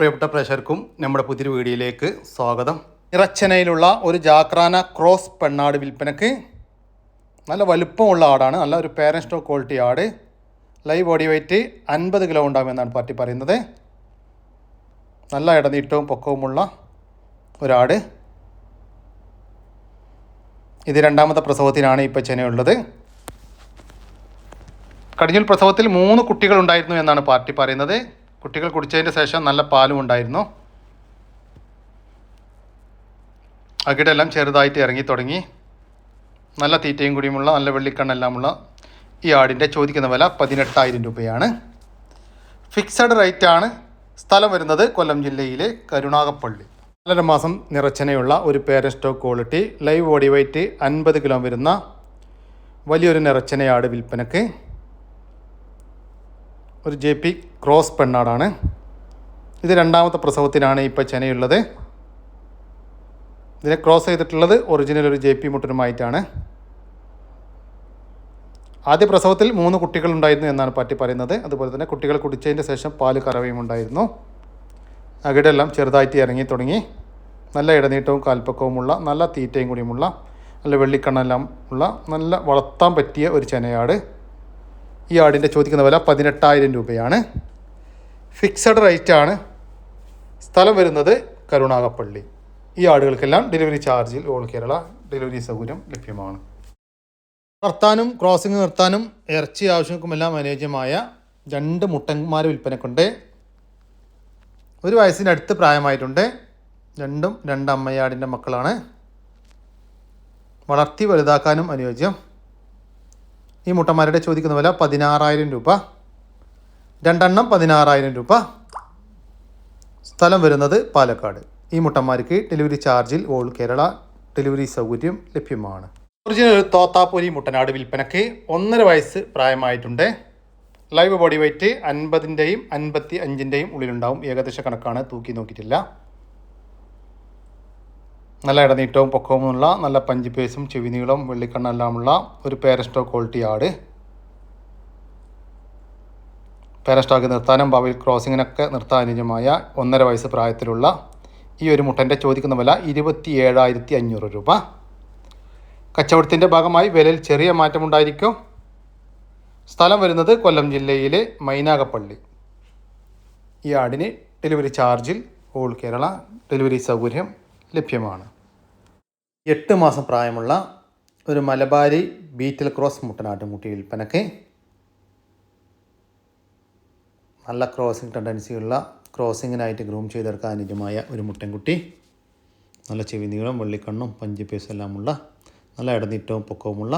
പ്രിയപ്പെട്ട പ്രേക്ഷകർക്കും നമ്മുടെ പുതിയൊരു വീഡിയോയിലേക്ക് സ്വാഗതം. ഇറച്ചനയിലുള്ള ഒരു ജാക്രാന ക്രോസ് പെണ്ണാട് വിൽപ്പനക്ക് നല്ല വലുപ്പമുള്ള ആടാണ് നല്ല ഒരു പേരൻ സ്റ്റോക്ക് ക്വാളിറ്റി ആട്. ലൈവ് ബോഡി വെയിറ്റ് അൻപത് കിലോ ഉണ്ടാകുമെന്നാണ് പാർട്ടി പറയുന്നത്. നല്ല ഇടനീട്ടവും പൊക്കവുമുള്ള ഒരാട്. ഇത് രണ്ടാമത്തെ പ്രസവത്തിനാണ് ഇപ്പോൾ ചെനയുള്ളത്. കടിഞ്ഞൂൽ പ്രസവത്തിൽ മൂന്ന് കുട്ടികൾ ഉണ്ടായിരുന്നു എന്നാണ് പാർട്ടി പറയുന്നത്. കുട്ടികൾ കുടിച്ചതിന് ശേഷം നല്ല പാലും ഉണ്ടായിരുന്നു. അകിടെല്ലാം ചെറുതായിട്ട് ഇറങ്ങി തുടങ്ങി. നല്ല തീറ്റയും കൂടിയുമുള്ള നല്ല വെള്ളിക്കണ്ണെല്ലാമുള്ള ഈ ആടിന്റെ ചോദിക്കുന്ന വില പതിനെട്ടായിരം രൂപയാണ്. ഫിക്സഡ് റേറ്റ് ആണ് സ്ഥലം വരുന്നത് കൊല്ലം ജില്ലയിലെ കരുണാകപ്പള്ളി നാലര മാസം നിറച്ചനയുള്ള ഒരു parent stock quality live body weight അൻപത് കിലോ വരുന്ന വലിയൊരു നിറച്ചനയാട് വിൽപ്പനക്ക്. ഒരു ജെ പി ക്രോസ് പെണ്ണാടാണ്. ഇത് രണ്ടാമത്തെ പ്രസവത്തിനാണ് ഇപ്പോൾ ചെനയുള്ളത്. ഇതിനെ ക്രോസ് ചെയ്തിട്ടുള്ളത് ഒറിജിനൽ ഒരു ജെ പി മുട്ടനുമായിട്ടാണ്. ആദ്യ പ്രസവത്തിൽ മൂന്ന് കുട്ടികൾ ഉണ്ടായിരുന്നു എന്നാണ് പറ്റി പറയുന്നത്. അതുപോലെ തന്നെ കുട്ടികൾ കുടിച്ചതിന്റെ ശേഷം പാൽ കറവയും ഉണ്ടായിരുന്നു. അകിടെല്ലാം ചെറുതായിട്ട് ഇറങ്ങി തുടങ്ങി. നല്ല ഇടനീട്ടവും കാൽപ്പക്കവുമുള്ള നല്ല തീറ്റയും കൂടിയുമുള്ള നല്ല വെള്ളിക്കണ്ണെല്ലാം ഉള്ള നല്ല വളർത്താൻ പറ്റിയ ഒരു ചെനയാട്. ഈ ആടിന്റെ ചോദിക്കുന്ന വില പതിനെട്ടായിരം രൂപയാണ്. ഫിക്സഡ് റേറ്റ് ആണ്. സ്ഥലം വരുന്നത് കരുണാകപ്പള്ളി ഈ ആടുകൾക്കെല്ലാം ഡെലിവറി ചാർജിൽ ഓൾ കേരള ഡെലിവറി സൗകര്യം ലഭ്യമാണ്. നിർത്താനും ക്രോസിംഗ് നിർത്താനും ഇറച്ചി ആവശ്യങ്ങൾക്കുമെല്ലാം അനുയോജ്യമായ രണ്ട് മുട്ടന്മാർ വിൽപ്പനക്കുണ്ട്. ഒരു വയസ്സിനടുത്ത് പ്രായമായിട്ടുണ്ട്. രണ്ടും രണ്ട് അമ്മയാടിന്റെ മക്കളാണ്. വളർത്തി വലുതാക്കാനും അനുയോജ്യം. ഈ മുട്ടന്മാരുടെ ചോദിക്കുന്ന വില പതിനാറായിരം രൂപ. രണ്ടെണ്ണം പതിനാറായിരം രൂപ. സ്ഥലം വരുന്നത് പാലക്കാട്. ഈ മുട്ടന്മാർക്ക് ഡെലിവറി ചാർജിൽ ഓൾ കേരള ഡെലിവറി സൗകര്യം ലഭ്യമാണ്. ഒറിജിനൽ തോത്താപ്പൊരി മുട്ടനാട് വിൽപ്പനയ്ക്ക് ഒന്നര വയസ്സ് പ്രായമായിട്ടുണ്ട്. ലൈവ് ബോഡി വെയിറ്റ് അൻപതിന്റെയും അൻപത്തി അഞ്ചിന്റെയും ഉള്ളിലുണ്ടാവും. ഏകദേശ കണക്കാണ് തൂക്കി നോക്കിയിട്ടില്ല. നല്ല ഇടനീട്ടവും പൊക്കവുമുള്ള നല്ല പഞ്ച് പേസും ചെവിനീളം വെള്ളിക്കണ്ണെല്ലാമുള്ള ഒരു പേരസ്റ്റോ ക്വാളിറ്റി ആട്. പേരസ്റ്റോക്ക് നിർത്താനും ഭാവിയിൽ ക്രോസിങ്ങിനൊക്കെ നിർത്താൻ അനുജമായ ഒന്നര വയസ്സ് പ്രായത്തിലുള്ള ഈ ഒരു മുട്ടന്റെ ചോദിക്കുന്ന വില ഇരുപത്തി ഏഴായിരത്തി അഞ്ഞൂറ് രൂപ. കച്ചവടത്തിന്റെ ഭാഗമായി വിലയിൽ ചെറിയ മാറ്റമുണ്ടായിരിക്കും. സ്ഥലം വരുന്നത് കൊല്ലം ജില്ലയിലെ മൈനാകപ്പള്ളി ഈ ആടിന് ഡെലിവറി ചാർജിൽ ഓൾ കേരള ഡെലിവറി സൗകര്യം ലഭ്യമാണ്. എട്ട് മാസം പ്രായമുള്ള ഒരു മലബാരി ബീറ്റൽ ക്രോസ് മുട്ടനാട്ടുമുട്ടി വിൽപ്പനക്ക് നല്ല ക്രോസിംഗ് ടെൻഡൻസിയുള്ള ക്രോസിങ്ങിനായിട്ട് ഗ്രൂം ചെയ്തെടുക്കാൻ അനുജമായ ഒരു മുട്ടൻകുട്ടി. നല്ല ചെവി നീളം വെള്ളിക്കണ്ണും പഞ്ചു പീസും എല്ലാമുള്ള നല്ല ഇടനീറ്റവും പൊക്കവുമുള്ള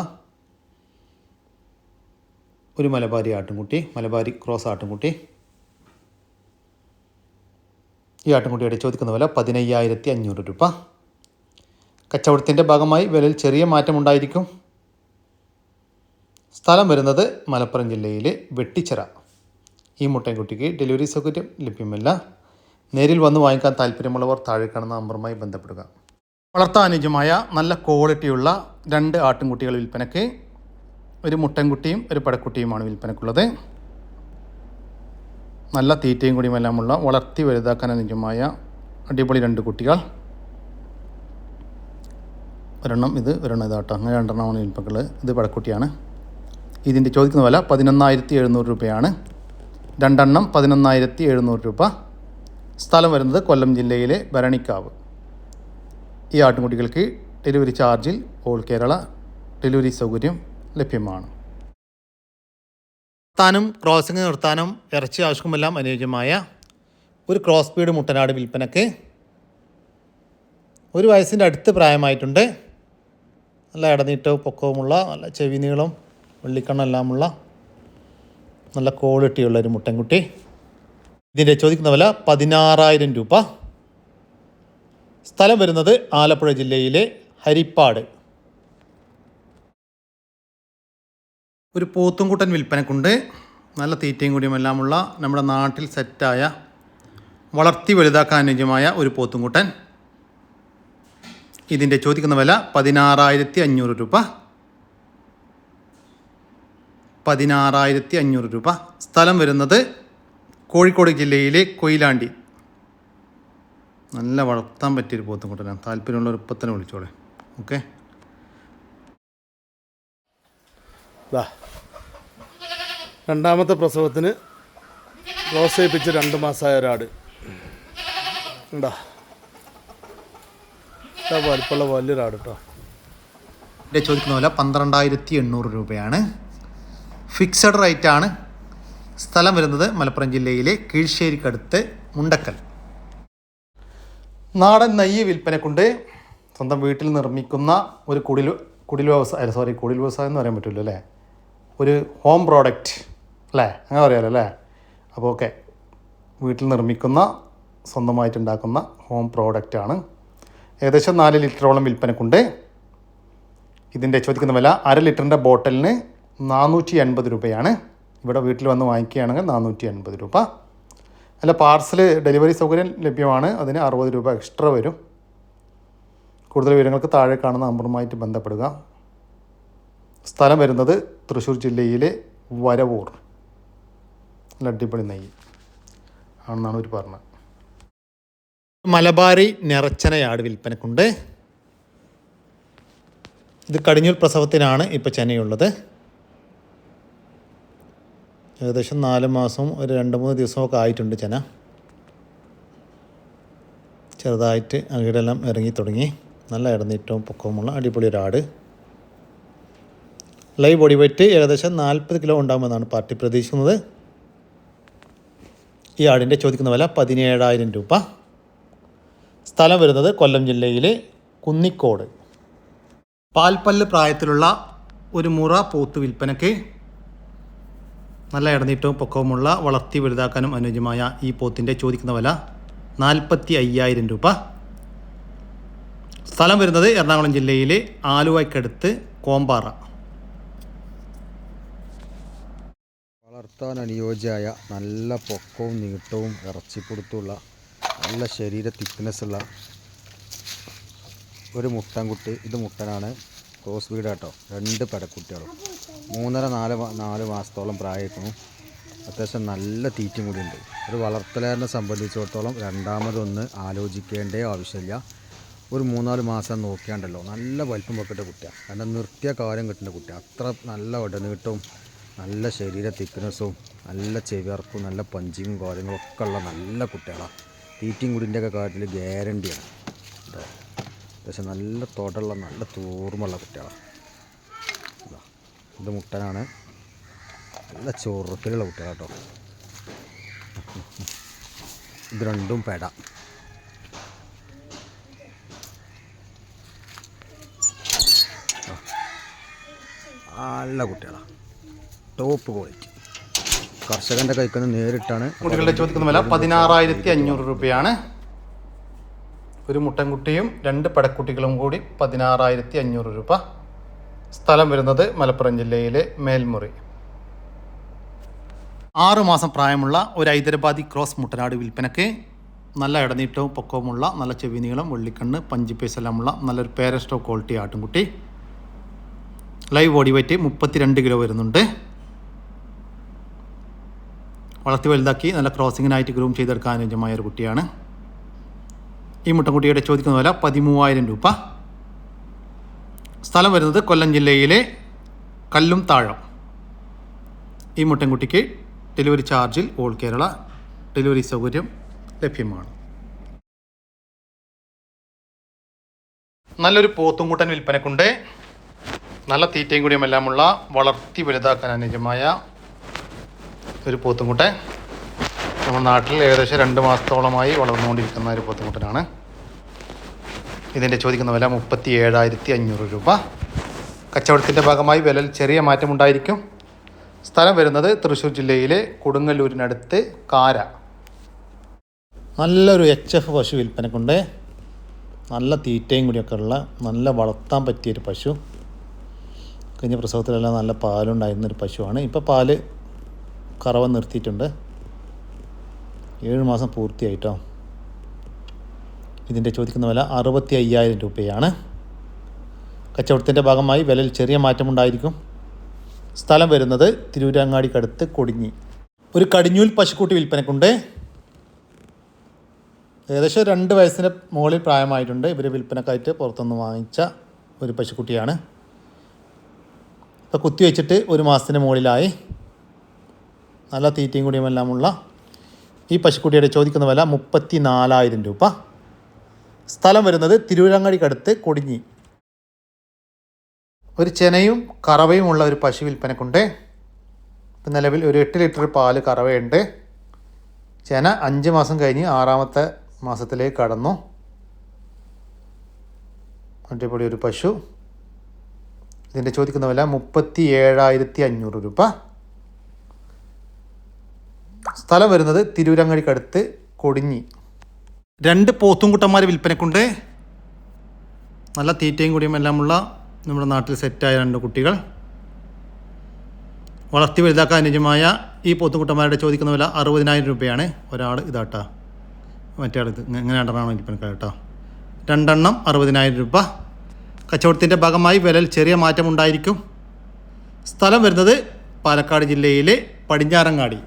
ഒരു മലബാരി ആട്ടുംകുട്ടി മലബാരി ക്രോസ് ആട്ടുംകുട്ടി. ഈ ആട്ടിൻകുട്ടിയുടെ ചോദിക്കുന്ന വില പതിനയ്യായിരത്തി അഞ്ഞൂറ് രൂപ. കച്ചവടത്തിന്റെ ഭാഗമായി വിലയിൽ ചെറിയ മാറ്റമുണ്ടായിരിക്കും സ്ഥലം വരുന്നത് മലപ്പുറം ജില്ലയിലെ വെട്ടിച്ചിറ. ഈ മുട്ടൻകുട്ടിക്ക് ഡെലിവറി സൗകര്യം ലഭ്യമല്ല. നേരിൽ വന്ന് വാങ്ങിക്കാൻ താല്പര്യമുള്ളവർ താഴെ കാണുന്ന നമ്പറുമായി ബന്ധപ്പെടുക. വളർത്താൻ അനുയോജ്യമായ നല്ല ക്വാളിറ്റിയുള്ള രണ്ട് ആട്ടിൻകുട്ടികൾ വിൽപ്പനയ്ക്ക് ഒരു മുട്ടൻകുട്ടിയും ഒരു പടക്കുട്ടിയുമാണ് വിൽപ്പനക്കുള്ളത് നല്ല തീറ്റയും കുടിയുമെല്ലാമുള്ള വളർത്തി വലുതാക്കാൻ അനുജമായ അടിപൊളി രണ്ട് കുട്ടികൾ. ഒരെണ്ണം ഇത് ഒരെണ്ണം ഇതാട്ടോ അങ്ങനെ രണ്ടെണ്ണമാണ് വിൽപ്പക്കൾ ഇത് പടക്കുട്ടിയാണ് ഇതിന്റെ ചോദിക്കുന്ന വില പതിനൊന്നായിരത്തി എഴുന്നൂറ് രൂപയാണ്. രണ്ടെണ്ണം പതിനൊന്നായിരത്തി എഴുന്നൂറ് രൂപ. സ്ഥലം വരുന്നത് കൊല്ലം ജില്ലയിലെ ഭരണിക്കാവ്. ഈ ആട്ടിൻകുട്ടികൾക്ക് ഡെലിവറി ചാർജിൽ ഓൾ കേരള ഡെലിവറി സൗകര്യം ലഭ്യമാണ്. നിർത്താനും ക്രോസിംഗ് നിർത്താനും ഇറച്ചി ആവശ്യമെല്ലാം അനുയോജ്യമായ ഒരു ക്രോസ് സ്പീഡ് മുട്ടനാട് വിൽപ്പനക്ക് ഒരു വയസ്സിന്റെ അടുത്ത് പ്രായമായിട്ടുണ്ട്. നല്ല ഇടനീട്ടവും പൊക്കവുമുള്ള നല്ല ചെവി നീളം വെള്ളിക്കണ്ണെല്ലാമുള്ള നല്ല ക്വാളിറ്റിയുള്ള ഒരു മുട്ടൻകുട്ടി. ഇതിന്റെ ചോദിക്കുന്ന വില പതിനാറായിരം രൂപ. സ്ഥലം വരുന്നത് ആലപ്പുഴ ജില്ലയിലെ ഹരിപ്പാട്. ഒരു പോത്തുംകൂട്ടൻ വിൽപ്പനക്കുണ്ട്. നല്ല തീറ്റയും കൂടിയും എല്ലാമുള്ള നമ്മുടെ നാട്ടിൽ സെറ്റായ വളർത്തി വലുതാക്കാൻ അനുയോജ്യമായ ഒരു പോത്തുംകൂട്ടൻ. ഇതിന്റെ ചോദിക്കുന്ന വില പതിനാറായിരത്തി അഞ്ഞൂറ് രൂപ. പതിനാറായിരത്തി അഞ്ഞൂറ് രൂപ. സ്ഥലം വരുന്നത് കോഴിക്കോട് ജില്ലയിലെ കൊയിലാണ്ടി. നല്ല വളർത്താൻ പറ്റിയൊരു പോത്തുംകുട്ടനാണ്. താല്പര്യമുള്ളവർ ഇപ്പം തന്നെ വിളിച്ചോളെ. ഓക്കെ. ദാ രണ്ടാമത്തെ പ്രസവത്തിന് ക്ലോസ് ചെയ്യിപ്പിച്ച് രണ്ട് മാസമായ ഒരാട്. ഉണ്ടാ വലിപ്പുള്ള വലിയൊരാട് കേട്ടോ. എന്റെ ചോദിക്കുന്ന പോലെ പന്ത്രണ്ടായിരത്തി എണ്ണൂറ് രൂപയാണ്. ഫിക്സഡ് റേറ്റ് ആണ്. സ്ഥലം വരുന്നത് മലപ്പുറം ജില്ലയിലെ കീഴ്ശ്ശേരിക്കടുത്ത് മുണ്ടക്കൽ. നാടൻ നെയ്യ് വിൽപ്പന കൊണ്ട് സ്വന്തം വീട്ടിൽ നിർമ്മിക്കുന്ന ഒരു കുടിൽ കുടിൽ വ്യവസായ സോറി കുടിൽ വ്യവസായം എന്ന് പറയാൻ പറ്റില്ല അല്ലേ ഒരു ഹോം പ്രോഡക്റ്റ് അല്ലേ? അങ്ങനെ പറയാമല്ലോ അല്ലേ? അപ്പോൾ ഓക്കെ. വീട്ടിൽ നിർമ്മിക്കുന്ന സ്വന്തമായിട്ട് ഉണ്ടാക്കുന്ന ഹോം പ്രോഡക്റ്റാണ് ഏകദേശം നാല് ലിറ്ററോളം വിൽപ്പനക്കുണ്ട്. ഇതിന്റെ ചോദിക്കുന്ന വില അര ലിറ്ററിന്റെ ബോട്ടലിന് നാനൂറ്റി എൺപത് രൂപയാണ്. ഇവിടെ വീട്ടിൽ വന്ന് വാങ്ങിക്കുകയാണെങ്കിൽ നാനൂറ്റി എൺപത് രൂപ. അല്ല പാർസൽ ഡെലിവറി സൗകര്യം ലഭ്യമാണ്. അതിന് അറുപത് രൂപ എക്സ്ട്രാ വരും. കൂടുതൽ വിവരങ്ങൾക്ക് താഴെ കാണുന്ന നമ്പറുമായിട്ട് ബന്ധപ്പെടുക. സ്ഥലം വരുന്നത് തൃശ്ശൂർ ജില്ലയിലെ വരവൂർ. നല്ല അടിപൊളി നെയ്യ്. ആണെന്നാണ് ഒരു പറഞ്ഞത്. മലബാരി നിറച്ചനയാട് വിൽപ്പനക്കുണ്ട്. ഇത് കടിഞ്ഞൂൽ പ്രസവത്തിനാണ് ഇപ്പോൾ ചെനയുള്ളത്. ഏകദേശം നാല് മാസം ഒരു രണ്ട് മൂന്ന് ദിവസമൊക്കെ ആയിട്ടുണ്ട് ചെന. ചെറുതായിട്ട് അകിടെല്ലാം ഇറങ്ങി തുടങ്ങി. നല്ല ഇടനീറ്റവും പൊക്കവുമുള്ള അടിപൊളി ഒരാട് ലൈവ് ബോഡി വെയിറ്റ് ഏകദേശം നാൽപ്പത് കിലോ ഉണ്ടാകുമെന്നാണ് പാർട്ടി പ്രതീക്ഷിക്കുന്നത്. ഈ ആടിന്റെ ചോദിക്കുന്ന വില പതിനേഴായിരം രൂപ. സ്ഥലം വരുന്നത് കൊല്ലം ജില്ലയിലെ കുന്നിക്കോട്. പാൽപ്പല്ല് പ്രായത്തിലുള്ള ഒരു മുറ പോത്ത് വിൽപ്പനയ്ക്ക് നല്ല ഇടനീട്ടവും പൊക്കവുമുള്ള വളർത്തി വലുതാക്കാനും അനുയോജ്യമായ ഈ പോത്തിന്റെ ചോദിക്കുന്ന വില നാൽപ്പത്തി അയ്യായിരം രൂപ. സ്ഥലം വരുന്നത് എറണാകുളം ജില്ലയിലെ ആലുവയ്ക്കടുത്ത് കോമ്പാറ. വളർത്താൻ അനുയോജ്യമായ നല്ല പൊക്കവും നീട്ടവും ഇറച്ചിപ്പൊടുത്തുള്ള നല്ല ശരീര തിക്നെസ്സുള്ള ഒരു മുട്ടൻകുട്ടി. ഇത് മുട്ടനാണ്. ക്രോസ് വീട് കേട്ടോ രണ്ട് പെടക്കുട്ടികളും മൂന്നര നാല് നാല് മാസത്തോളം പ്രായമായിരുന്നു അത്യാവശ്യം നല്ല തീറ്റും കൂടിയുണ്ട് ഒരു വളർത്തലേറിനെ സംബന്ധിച്ചിടത്തോളം രണ്ടാമതൊന്ന് ആലോചിക്കേണ്ടേ ആവശ്യമില്ല. ഒരു മൂന്നാൽ മാസം നോക്കിയാണ്ടല്ലോ. നല്ല വലിപ്പം വെക്കേണ്ട കുട്ടിയാണ് കാരണം നിർത്തിയ കാര്യം കിട്ടേണ്ട കുട്ടിയാണ് അത്ര നല്ല ഇടനീട്ടവും നല്ല ശരീര തിക്നെസ്സും നല്ല ചെവിയർപ്പും നല്ല പഞ്ചിങ്ങും കാര്യങ്ങളും ഒക്കെ ഉള്ള നല്ല കുട്ടികളാണ് തീറ്റയും കുടിന്റെയൊക്കെ കാര്യത്തിൽ ഗ്യാരണ്ടിയാണ് കേട്ടോ അത്യാവശ്യം നല്ല തൊടുള്ള നല്ല തൂർമുള്ള കുട്ടികളാണ് ഇതാ, മുട്ടനാണ്. നല്ല ചൊറുക്കിലുള്ള കുട്ടികളാട്ടോ ഇത് രണ്ടും പെട. നല്ല കുട്ടികളാണ് ടോപ്പ് ക്വാളിറ്റി. കർഷകന്റെ കൈക്കുന്ന നേരിട്ടാണ് കുട്ടികളുടെ ചോദിക്കുന്ന വില പതിനാറായിരത്തി അഞ്ഞൂറ് രൂപയാണ്. ഒരു മുട്ടൻകുട്ടിയും രണ്ട് പടക്കുട്ടികളും കൂടി പതിനാറായിരത്തി അഞ്ഞൂറ് രൂപ. സ്ഥലം വരുന്നത് മലപ്പുറം ജില്ലയിലെ മേൽമുറി. ആറുമാസം പ്രായമുള്ള ഒരു ഹൈദരാബാദി ക്രോസ് മുട്ടനാട് വിൽപ്പനയ്ക്ക് നല്ല ഇടനീട്ടവും പൊക്കവുമുള്ള നല്ല ചെവി നീളം വെള്ളിക്കണ്ണ് പഞ്ചിപ്പേസ് എല്ലാമുള്ള നല്ലൊരു പേരസ്റ്റോ ക്വാളിറ്റി ആട്ടുംകുട്ടി. ലൈവ് ബോഡി വെയിറ്റ് മുപ്പത്തിരണ്ട് കിലോ വരുന്നുണ്ട്. വളർത്തി വലുതാക്കി നല്ല ക്രോസിങ്ങിനായിട്ട് ഗ്രൂം ചെയ്തെടുക്കാൻ അനുയോജ്യമായ ഒരു കുട്ടിയാണ്. ഈ മുട്ടൻകുട്ടിയുടെ ചോദിക്കുന്ന വില പതിമൂവായിരം രൂപ. സ്ഥലം വരുന്നത് കൊല്ലം ജില്ലയിലെ കല്ലും താഴം. ഈ മുട്ടൻകുട്ടിക്ക് ഡെലിവറി ചാർജിൽ ഓൾ കേരള ഡെലിവറി സൗകര്യം ലഭ്യമാണ്. നല്ലൊരു പോത്തും പോത്തുംകൂട്ടൻ വിൽപ്പനക്കുണ്ട്. നല്ല തീറ്റയും കൂടിയും എല്ലാമുള്ള വളർത്തി വലുതാക്കാൻ അനുയോജ്യമായ ഒരു പോത്തുമുട്ട നമ്മുടെ നാട്ടിൽ ഏകദേശം രണ്ട് മാസത്തോളമായി വളർന്നുകൊണ്ടിരിക്കുന്ന ഒരു പോത്തുമുട്ടനാണ് ഇതിന്റെ ചോദിക്കുന്ന വില മുപ്പത്തി ഏഴായിരത്തി അഞ്ഞൂറ് രൂപ. കച്ചവടത്തിന്റെ ഭാഗമായി വിലയിൽ ചെറിയ മാറ്റമുണ്ടായിരിക്കും സ്ഥലം വരുന്നത് തൃശ്ശൂർ ജില്ലയിലെ കൊടുങ്ങല്ലൂരിനടുത്ത് കാര. നല്ലൊരു എച്ച് എഫ് പശു വിൽപ്പനക്കുണ്ട്. നല്ല തീറ്റയും കൂടിയൊക്കെ ഉള്ള നല്ല വളർത്താൻ പറ്റിയൊരു പശു. കഴിഞ്ഞ പ്രസവത്തിലെല്ലാം നല്ല പാലുണ്ടായിരുന്നൊരു പശുവാണ്. ഇപ്പോൾ പാൽ കറവ നിർത്തിയിട്ടുണ്ട്. ഏഴ് മാസം പൂർത്തിയായിട്ടോ? ഇതിന്റെ ചോദിക്കുന്ന വില അറുപത്തി അയ്യായിരം രൂപയാണ്. കച്ചവടത്തിന്റെ ഭാഗമായി വിലയിൽ ചെറിയ മാറ്റമുണ്ടായിരിക്കും. സ്ഥലം വരുന്നത് തിരൂരങ്ങാടിക്കടുത്ത് കൊടിഞ്ഞി. ഒരു കടിഞ്ഞൂൽ പശുക്കൂട്ടി വിൽപ്പനക്കുണ്ട്. ഏകദേശം രണ്ട് വയസ്സിന് മുകളിൽ പ്രായമായിട്ടുണ്ട്. ഇവർ വിൽപ്പനക്കായിട്ട് പുറത്തുനിന്ന് വാങ്ങിച്ച ഒരു പശുക്കുട്ടിയാണ്. ഇപ്പോൾ കുത്തിവെച്ചിട്ട് ഒരു മാസത്തിന് മുകളിലായി. നല്ല തീറ്റയും കൂടിയും എല്ലാമുള്ള ഈ പശുക്കുട്ടിയുടെ ചോദിക്കുന്ന വില മുപ്പത്തി നാലായിരം രൂപ. സ്ഥലം വരുന്നത് തിരുവരങ്ങാടിക്കടുത്ത് കൊടിഞ്ഞി. ഒരു ചെനയും കറവയും ഉള്ള ഒരു പശു വിൽപ്പനക്കുണ്ട്. ഇപ്പം നിലവിൽ ഒരു എട്ട് ലിറ്റർ പാൽ കറവയുണ്ട്. ചെന അഞ്ച് മാസം കഴിഞ്ഞ് ആറാമത്തെ മാസത്തിലേക്ക് കടന്നു. അടിപൊളി ഒരു പശു. ഇതിന്റെ ചോദിക്കുന്ന വില മുപ്പത്തി ഏഴായിരത്തി അഞ്ഞൂറ് രൂപ. സ്ഥലം വരുന്നത് തിരൂരങ്ങടിക്കടുത്ത് കൊടിഞ്ഞി. രണ്ട് പോത്തുംകുട്ടന്മാരെ വിൽപ്പനക്കുണ്ട്. നല്ല തീറ്റയും കൂടിയും എല്ലാമുള്ള നമ്മുടെ നാട്ടിൽ സെറ്റായ രണ്ട് കുട്ടികൾ. വളർത്തി വലുതാക്കാൻ അനുജമായ ഈ പോത്തുകുട്ടന്മാരുടെ ചോദിക്കുന്ന വില അറുപതിനായിരം രൂപയാണ്. ഒരാൾ ഇതാട്ടാ. മറ്റേ ആൾ ഇത് ഇങ്ങനെ രണ്ടെണ്ണമാണ് വിൽപ്പനക്കാർ കേട്ടോ രണ്ടെണ്ണം അറുപതിനായിരം രൂപ. കച്ചവടത്തിന്റെ ഭാഗമായി വിലയിൽ ചെറിയ മാറ്റമുണ്ടായിരിക്കും. സ്ഥലം വരുന്നത് പാലക്കാട് ജില്ലയിലെ പടിഞ്ഞാറങ്ങാടി.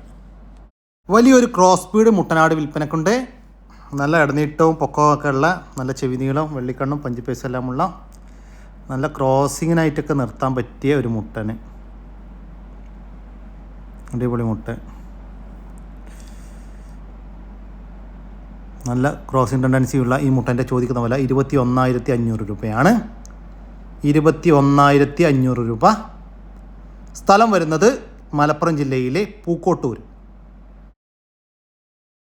വലിയൊരു ക്രോസ് ബീഡ് മുട്ടനാട് വിൽപ്പനക്കുണ്ട്. നല്ല ഇടനീട്ടവും പൊക്കവും ഒക്കെ ഉള്ള നല്ല ചെവി നീളം വെള്ളിക്കണ്ണും പഞ്ചിപ്പേസും എല്ലാമുള്ള നല്ല ക്രോസിങ്ങിനായിട്ടൊക്കെ നിർത്താൻ പറ്റിയ ഒരു മുട്ടന്. അടിപൊളി മുട്ട. നല്ല ക്രോസിങ് ടെൻഡൻസി ഉള്ള ഈ മുട്ടന്റെ ചോദിക്കുന്ന വില ഇരുപത്തി ഒന്നായിരത്തി അഞ്ഞൂറ് രൂപയാണ്. ഇരുപത്തി ഒന്നായിരത്തി അഞ്ഞൂറ് രൂപ. സ്ഥലം വരുന്നത് മലപ്പുറം ജില്ലയിലെ പൂക്കോട്ടൂർ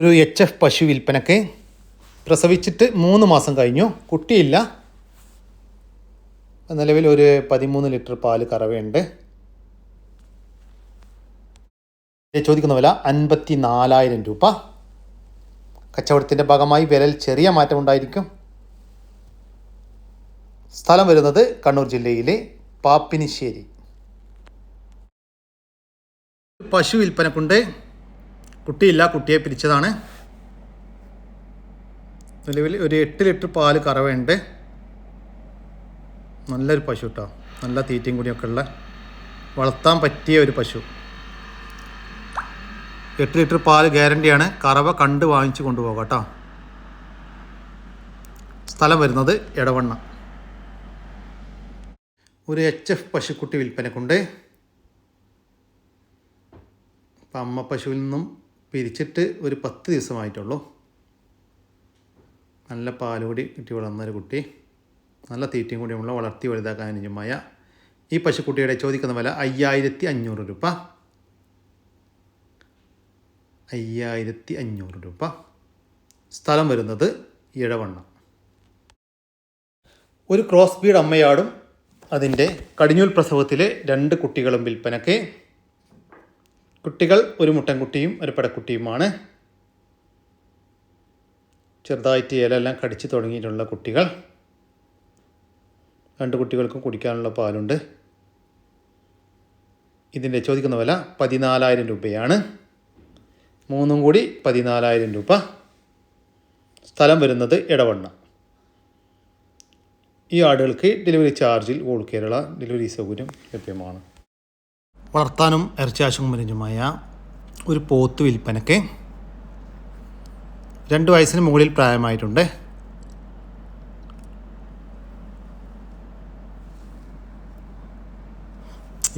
ഒരു എച്ച് എഫ് പശു വിൽപ്പനക്ക് പ്രസവിച്ചിട്ട് മൂന്ന് മാസം കഴിഞ്ഞു. കുട്ടിയില്ല. നിലവിൽ ഒരു പതിമൂന്ന് ലിറ്റർ പാൽ കറവയുണ്ട്. ചോദിക്കുന്ന വില അൻപത്തി നാലായിരം രൂപ. കച്ചവടത്തിന്റെ ഭാഗമായി വിലയിൽ ചെറിയ മാറ്റം ഉണ്ടായിരിക്കും. സ്ഥലം വരുന്നത് കണ്ണൂർ ജില്ലയിലെ പാപ്പിനിശ്ശേരി. പശു വിൽപ്പനക്കുണ്ട്. കുട്ടിയില്ല കുട്ടിയെ പിരിച്ചതാണ്. നിലവിൽ ഒരു എട്ട് ലിറ്റർ പാൽ കറവയുണ്ട്. നല്ലൊരു പശു കേട്ടോ നല്ല തീറ്റയും കൂടിയൊക്കെ ഉള്ള വളർത്താൻ പറ്റിയ ഒരു പശു. എട്ട് ലിറ്റർ പാൽ ഗ്യാരണ്ടിയാണ് കറവ കണ്ട് വാങ്ങിച്ചു കൊണ്ടുപോകാം കേട്ടോ. സ്ഥലം വരുന്നത് ഇടവണ്ണ ഒരു എച്ച് എഫ് പശുക്കുട്ടി വിൽപ്പനക്കുണ്ട്. അപ്പം അമ്മ പശുവിൽ നിന്നും പിരിച്ചിട്ട് ഒരു പത്ത് ദിവസമായിട്ടുള്ളൂ. നല്ല പാലുകൂടി കിട്ടി വളർന്നൊരു കുട്ടി. നല്ല തീറ്റയും കൂടിയുമുള്ള വളർത്തി വലുതാക്കാൻ അനുജമായ ഈ പശുക്കുട്ടിയുടെ ചോദിക്കുന്ന വില അയ്യായിരത്തി അഞ്ഞൂറ് രൂപ. അയ്യായിരത്തി അഞ്ഞൂറ് രൂപ. സ്ഥലം വരുന്നത് ഇടവണ്ണം ഒരു ക്രോസ് ബീഡ് അമ്മയാടും അതിന്റെ കടിഞ്ഞൂൽ പ്രസവത്തിലെ രണ്ട് കുട്ടികളും വിൽപ്പനയ്ക്ക് കുട്ടികൾ ഒരു മുട്ടൻകുട്ടിയും ഒരു പെടക്കുട്ടിയുമാണ്. ചെറുതായിട്ട് ഇലയെല്ലാം കടിച്ചു തുടങ്ങിയിട്ടുള്ള കുട്ടികൾ. രണ്ട് കുട്ടികൾക്കും കുടിക്കാനുള്ള പാലുണ്ട്. ഇതിന്റെ ചോദിക്കുന്ന വില പതിനാലായിരം രൂപയാണ്. മൂന്നും കൂടി പതിനാലായിരം രൂപ. സ്ഥലം വരുന്നത് ഇടവണ്ണ ഈ ആടുകൾക്ക് ഡെലിവറി ചാർജിൽ ഓൾ കേരള ഡെലിവറി സൗകര്യം ലഭ്യമാണ്. വളർത്താനും ഇറച്ചിയാശുമരഞ്ഞുമായ ഒരു പോത്ത് വിൽപ്പനയ്ക്ക് രണ്ട് വയസ്സിന് മുകളിൽ പ്രായമായിട്ടുണ്ട്.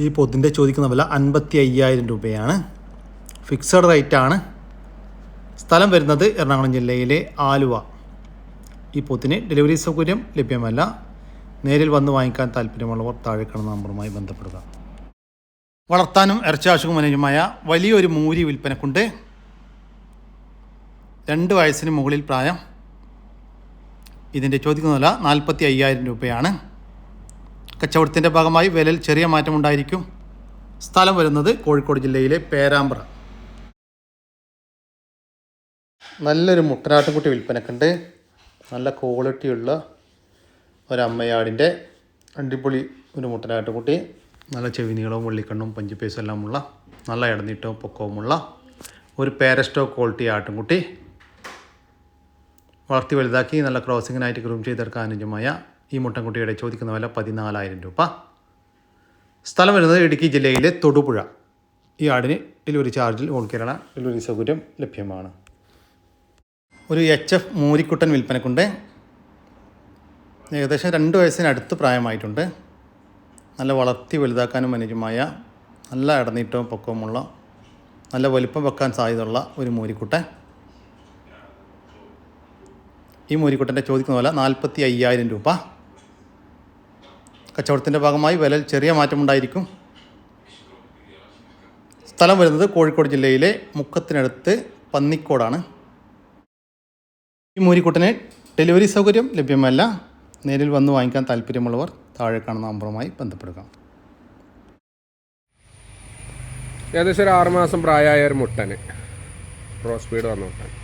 ഈ പോത്തിന്റെ ചോദിക്കുന്ന വില അൻപത്തി അയ്യായിരം രൂപയാണ്. ഫിക്സഡ് റേറ്റ് ആണ്. സ്ഥലം വരുന്നത് എറണാകുളം ജില്ലയിലെ ആലുവ. ഈ പോത്തിന് ഡെലിവറി സൗകര്യം ലഭ്യമല്ല. നേരിൽ വന്ന് വാങ്ങിക്കാൻ താല്പര്യമുള്ളവർ താഴെ കാണുന്ന നമ്പറുമായി ബന്ധപ്പെടുക. വളർത്താനും ഇറച്ചിയാശുക്കും അനുജമായ വലിയൊരു മൂരി വിൽപ്പനക്കുണ്ട്. രണ്ട് വയസ്സിന് മുകളിൽ പ്രായം. ഇതിന്റെ ചോദിക്കുന്ന വില നാൽപ്പത്തി അയ്യായിരം രൂപയാണ്. കച്ചവടത്തിന്റെ ഭാഗമായി വിലയിൽ ചെറിയ മാറ്റമുണ്ടായിരിക്കും സ്ഥലം വരുന്നത് കോഴിക്കോട് ജില്ലയിലെ പേരാമ്പ്ര. നല്ലൊരു മുട്ടനാട്ടുംകുട്ടി വിൽപ്പനക്കുണ്ട്. നല്ല ക്വാളിറ്റിയുള്ള ഒരമ്മയാടിന്റെ അടിപൊളി ഒരു മുട്ടനാട്ടുംകുട്ടി. നല്ല ചെവിനീളവും വെള്ളിക്കണ്ണും പഞ്ചുപേസും എല്ലാമുള്ള നല്ല ഇടനീട്ടവും പൊക്കവുമുള്ള ഒരു പേരസ്റ്റോ ക്വാളിറ്റി ആട്ടുംകുട്ടി വളർത്തി വലുതാക്കി നല്ല ക്രോസിങ്ങിനായിട്ട് ഗ്രൂം ചെയ്തെടുക്കാൻ അനുജമായ ഈ മുട്ടൻകുട്ടിയുടെ ചോദിക്കുന്ന വില പതിനാലായിരം രൂപ. സ്ഥലം വരുന്നത് ഇടുക്കി ജില്ലയിലെ തൊടുപുഴ. ഈ ആടിന് ഡെലിവറി ചാർജിൽ ഓൾ കേരള ഡെലിവറി സൗകര്യം ലഭ്യമാണ്. ഒരു എച്ച് എഫ് മൂരിക്കുട്ടൻ വിൽപ്പനക്കുണ്ട്. ഏകദേശം രണ്ട് വയസ്സിനടുത്ത് പ്രായമായിട്ടുണ്ട്. നല്ല വളർത്തി വലുതാക്കാനും അനുജമായ നല്ല ഇടനീട്ടവും പൊക്കവുമുള്ള നല്ല വലിപ്പം വെക്കാൻ സാധ്യതയുള്ള ഒരു മൂരിക്കുട്ടൻ. ഈ മൂരിക്കുട്ടന്റെ ചോദിക്കുന്ന വില നാൽപ്പത്തി അയ്യായിരം രൂപ. കച്ചവടത്തിന്റെ ഭാഗമായി വില ചെറിയ മാറ്റമുണ്ടായിരിക്കും. സ്ഥലം വരുന്നത് കോഴിക്കോട് ജില്ലയിലെ മുക്കത്തിനടുത്ത് പന്നിക്കോടാണ്. ഈ മൂരിക്കുട്ടന് ഡെലിവറി സൗകര്യം ലഭ്യമല്ല. നേരിൽ വന്ന് വാങ്ങിക്കാൻ താല്പര്യമുള്ളവർ താഴെ കാണുന്ന നമ്പറുമായി ബന്ധപ്പെടുക ഏകദേശം ഒരു ആറുമാസം പ്രായമായ ഒരു മുട്ടന്. ക്രോസ് സ്പീഡ് വന്ന മുട്ടൻ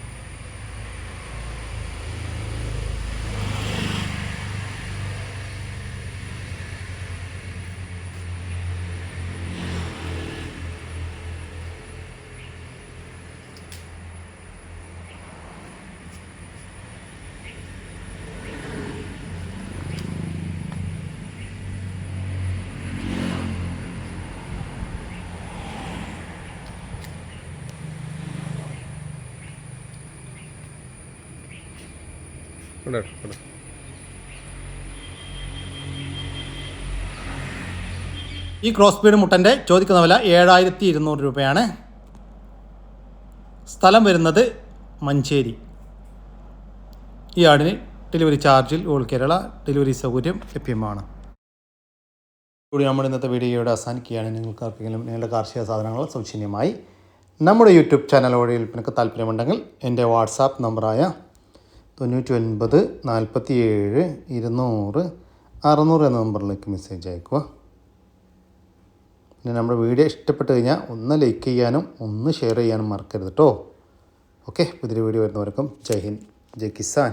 കണ്ടോ കണ്ടോ ഈ ക്രോസ് ബീഡ് മുട്ടന്റെ ചോദിക്കുന്ന വില ഏഴായിരത്തി ഇരുന്നൂറ് രൂപയാണ്. സ്ഥലം വരുന്നത് മഞ്ചേരി. ഈ ആടിന് ഡെലിവറി ചാർജിൽ ഓൾ കേരള ഡെലിവറി സൗകര്യം ലഭ്യമാണ്. കൂടി നമ്മുടെ ഇന്നത്തെ വീഡിയോയുടെ അവസാനിക്കുകയാണ്. നിങ്ങൾക്ക് ആർക്കെങ്കിലും നിങ്ങളുടെ കാർഷിക സാധനങ്ങൾ സൗജന്യമായി നമ്മുടെ യൂട്യൂബ് ചാനൽ വഴി വിൽപ്പനക്ക് താല്പര്യമുണ്ടെങ്കിൽ എന്റെ വാട്സാപ്പ് നമ്പറായ തൊണ്ണൂറ്റി ഒൻപത് നാൽപ്പത്തി ഏഴ് ഇരുന്നൂറ് അറുന്നൂറ് എന്ന നമ്പറിലേക്ക് മെസ്സേജ് അയക്കുക. പിന്നെ നമ്മുടെ വീഡിയോ ഇഷ്ടപ്പെട്ട് കഴിഞ്ഞാൽ ഒന്ന് ലൈക്ക് ചെയ്യാനും ഒന്ന് ഷെയർ ചെയ്യാനും മറക്കരുത് കേട്ടോ ഓക്കെ പുതിയ വീഡിയോ വരുന്നവർക്കും ജയ് ഹിന്ദ് ജയ് കിസാൻ.